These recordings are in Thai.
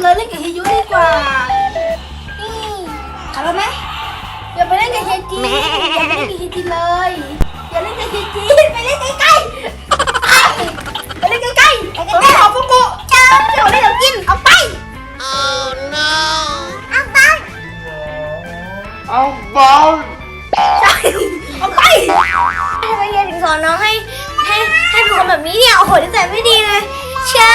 ไปเล่นกับฮิจินเลยเล่นกับฮิยุดีกว่านี่เอาแล้วไหมอย่าไปเล่นกับฮิจินอย่าไปเล่นกับฮิจินเลยอย่าเล่นกับฮิจินไปเล่นใกล้ๆไปเล่นใกล้ๆไปไปใกล้ๆขอฟุกุเจ้าเดี๋ยวเล่นกับกินเอาไปเอาไปเอาบอลใช่เอาไปทำไมเรียนถึงสอนน้องให้ให้ให้เป็นคนแบบนี้เนี่ยโอ้โหนิสัยไม่ดีเลยเชื่อ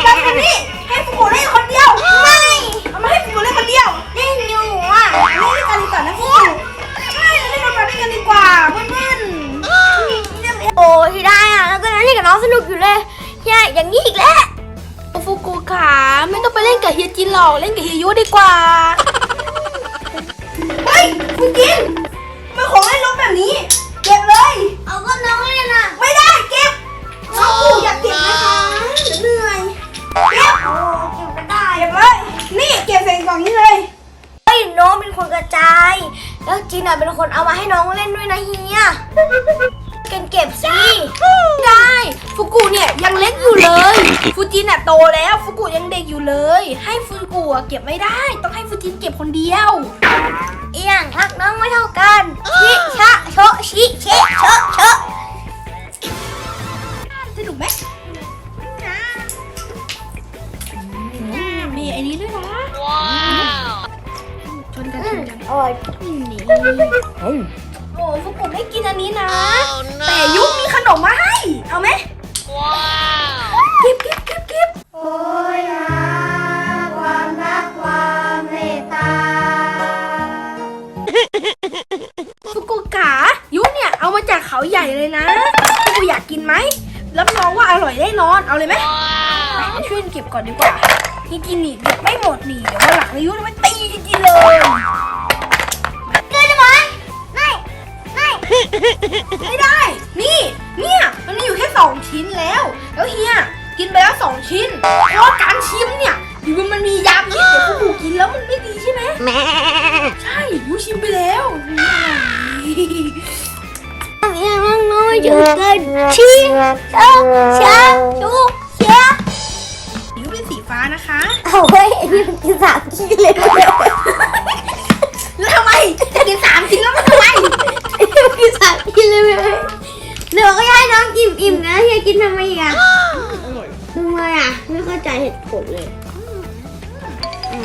นเอาไปแบบนี้ให้ฟุกุเล่นคนเดียว ไม่เอามาให้ฟุกุเล่นคนเดียวเล่นอยู่อะเล่นด้วยกันดีกว่านะฟุกุใช่เล่นกันด้วยกันดีกว่าเพื่อนๆโอ้ที่ได้อะแล้วก็นั้นเล่นกับน้องสนุกอยู่เลยใช่อย่างนี้อีกแล้วฟุกุขาไม่ต้องไปเล่นกับเฮียจินหรอกเล่นกับเฮียยุดีกว่าเฮ้ยคุณจินมาของเล่นรถแบบนี้ เก็บเลย เอาก็น้องเล่นอะไม่ได้เก็บน้องกูอยากเก็บนะคะ ใส่กล่องนี้เลยเฮ้ยน้องเป็นคนกระจาย แล้วจีน่ะเป็นคนเอามาให้น้องเล่นด้วยนะเฮียเก็บเก็บสิได้ฟุกุเนี่ยยังเล็กอยู่เลยฟูจินอะโตแล้วฟุกุยังเด็กอยู่เลย ให้ฟุกุอะเก็บไม่ได้ ต้องให้ฟูจินเก็บคนเดียว เอียงรักน้องไม่เท่ากันชิชะโชชิเชะโชโชะสนุกไหมมีไอ้นี้ด้วยนะ ชนกันชนกันอร่อยนี่โอ้ฟุกุไม่กินอันนี้นะ แต่ยุมีขนมมาให้ เอาไหมว้าวกิบกิบกิบกิบโอ้ยหาความรักความเมตตาฟุกุขายุเนี่ยเอามาจากเขาใหญ่เลยนะฟุกุอยากกินไหมรับรองว่าอร่อยแน่นอนเอาเลยไหมไปมาช่วยกันเก็บก่อนดีกว่านี่กินนี่เก็บไม่หมดนี่เดี๋ยววันหลังอายุจะไม่ตีกินเลย ไม่ไม่ได้ นี่ เนี่ย มันมีอยู่แค่สองชิ้นแล้ว แล้วเฮีย กินไปแล้วสองชิ้น เพราะว่าการชิมเนี่ยอยู่มันมียาพิษเดี๋ยวพวกหนูกินแล้วมันไม่ดีใช่ไหมแม่ใช่ยูชิมไปแล้วเอียงรักน้อยอยู่เกินชิชะชะชูเชียยูเป็นสีฟ้านะคะ เอาไว้ยไอ้นี่มันกินสามชิ้นเลยแล้วทำไมจะกินสามชิ้นแล้วมัน องอิ่มอิ่มๆนะเฮียกินทำไมอีกอะทำไมอะ ไม่เข้าใจเหตุผลเลยอ๋อ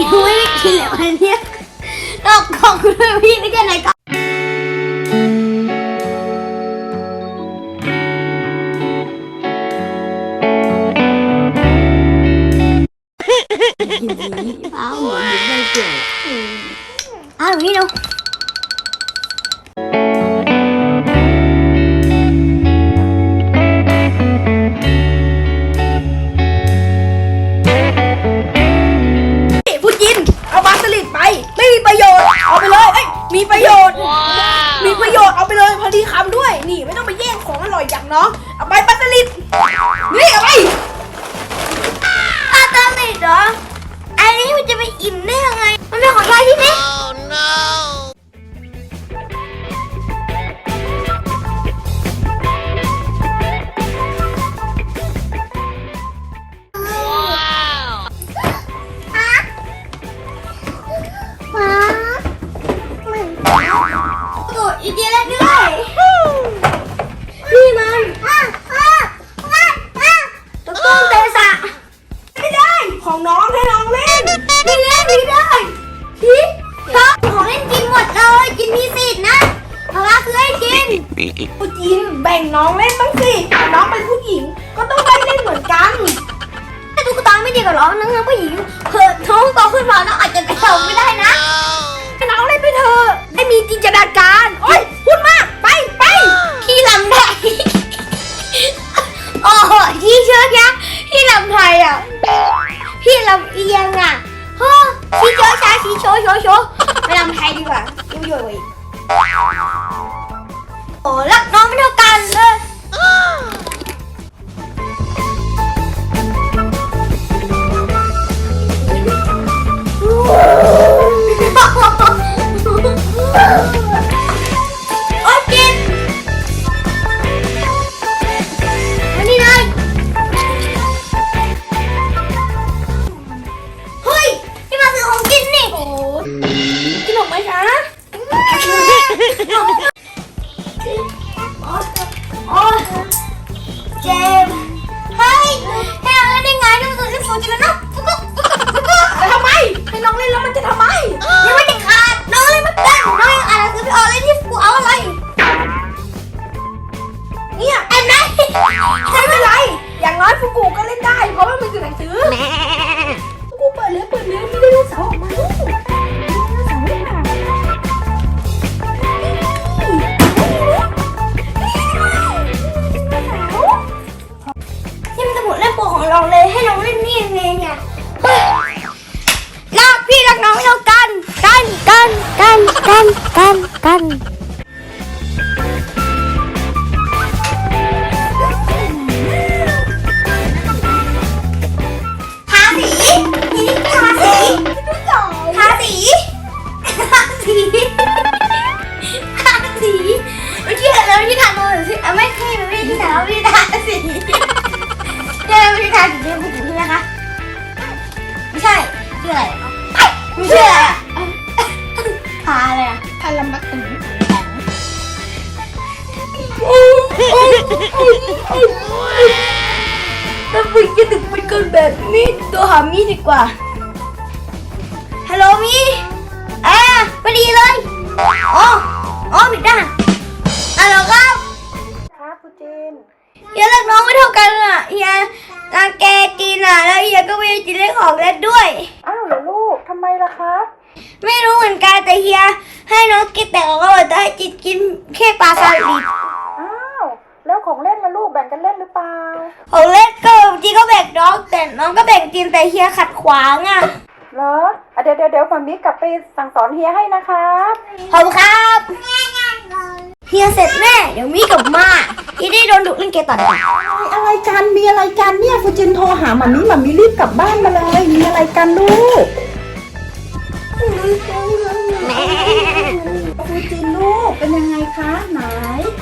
ยังไม่ได้กินเลยวันเนี้ยดอกของด้วยพี่ไม่ใช่ไหนก่อนเอา มีประโยชน์ มีประโยชน์เอาไปเลยพอดีคำด้วย นี่ไม่ต้องไปแย่งของอร่อยจากน้องเอาไปบาสลิดนี่เอาไปอาตาลิดเหรอไอ้นี่มันจะไปอิ่มได้ยังไง กี่ยวกับร้องนักเรีผู้หญิงเพิ่อท้องโตขึ้นมาน้องอาจจะไปเที่ไม่ได้นะน้องเล่นไปเถอะให้มีจินตนาการโอ๊ยพูดมากไปไปขี่ลำไทยโอ้โหที่เชื่อแค่พี่ลำไทยอะพี่ลำเอียงอะฮ้ชี้โชว์ช้าชี้โชว์โชว์โชว์ไปลำไทยดีกว่ายุ่ยโอ้รักน้องไม่เท่ากันเลย แบบนี้ตัวหามีดีกว่า ฮัลโหลมีอ่าพอดีเลยอ๋ออ๋อผิดด้านฮัลโหลครับครับคุณจินเฮียเลิกน้องไม่เท่ากันอะเฮียนางแกกินอะแล้วเฮียก็ไม่ได้กินเล่นของเล่นด้วย อ้าวเหรอลูกทำไมล่ะครับ ไม่รู้เหมือนกันแต่เฮียให้น้องกินแต่ก็บอกจะให้จิตกินแค่ปลาสลิดอ้าว แล้วของเล่นล่ะลูกแบ่งกันเล่นหรือเปล่าของเล่นก็จริงก็แบ่งน้องแต่น้องก็แบ่งกินแต่เฮียขัดขวางอะเหรออะเดี๋ยวเดี๋ยวเดี๋ยวมามิกลับไปสั่งสอนเฮียให้นะครับขอบคุณครับเฮียเสร็จแน่เดี๋ยวมีกลับมาที่ได้โดนดุเล่นเกมต่อดีกว่าอะไรกันมีอะไรกันเนี่ยฟูจินโทรหามามิมามิรีบกลับบ้านมาเลยมีอะไรกันลูก ฟูจินลูกเป็นยังไงคะไหน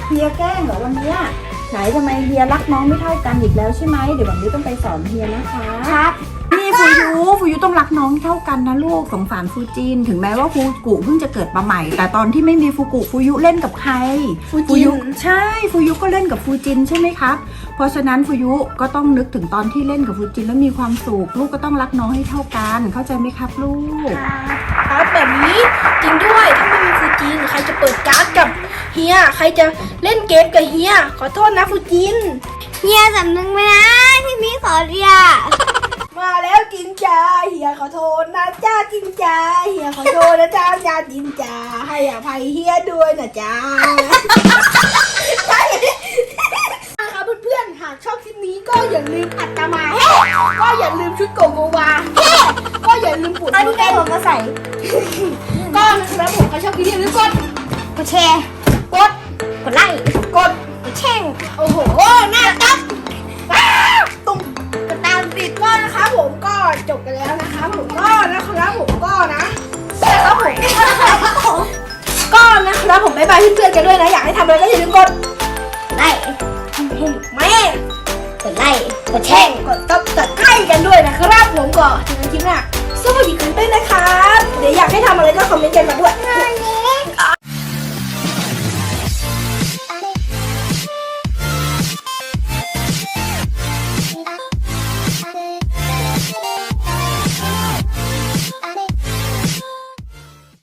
เฮียแกล้งเหรอวันนี้ไหนทำไมเฮียรักน้องไม่เท่ากันอีกแล้วใช่ไหมเดี๋ยววันนี้ต้องไปสอนเฮียนะคะ ครับ ฟูยูฟูยูต้องรักน้องเท่ากันนะลูกสงสารฟูจิน ถึงแม้ว่าฟูกุเพิ่งจะเกิดมาใหม่ แต่ตอนที่ไม่มีฟูกุฟูยุเล่นกับใครฟูจิน ยุใช่ฟูยุก็เล่นกับฟูจินใช่ไหมครับ เพราะฉะนั้นฟูยุก็ต้องนึกถึงตอนที่เล่นกับฟูจินแล้วมีความสุขลูกก็ต้องรักน้องให้เท่ากัน เข้าใจไหมครับลูก ครับแบบนี้จริงด้วยถ้าไม่มีฟูจินใครจะเปิดการ์ดกับเฮียใครจะเล่นเกมกับเฮียขอโทษนะฟูจิน เฮียสำนึกไหมนะที่มีสอนเฮีย มาแล้วจินจ้าเฮียขอโทษนะจ้าจินจ้าเฮียขอโทษนะจ้าจ้าจินจ้าให้อภัยเฮียด้วยนะจ้าครับเพื่อนๆหากชอบคลิปนี้ก็อย่าลืมอัตมาเฮ้ก็อย่าลืมชุดโกโกวาเฮ้ก็อย่าลืมปุ่นเอาที่แกผมมาใส่ ก็นะครับผมใครชอบคลิปนี้อย่าลืมกดกดแชร์กดกดไลค์กดกดแช่งโอ้โหน้าายบายเพื่อนๆกันด้วยนะ อยากให้ทำอะไรก็อย่าลืมกดไลค์แม่กดไลค์กดแชร์กดตับกดใกล้กันด้วยนะครับผมก่อนถึงคลิปหน้าสวัสดีกันด้วยนะครับเดี๋ยวอยากให้ทำอะไรก็คอมเมนต์กันมาด้วย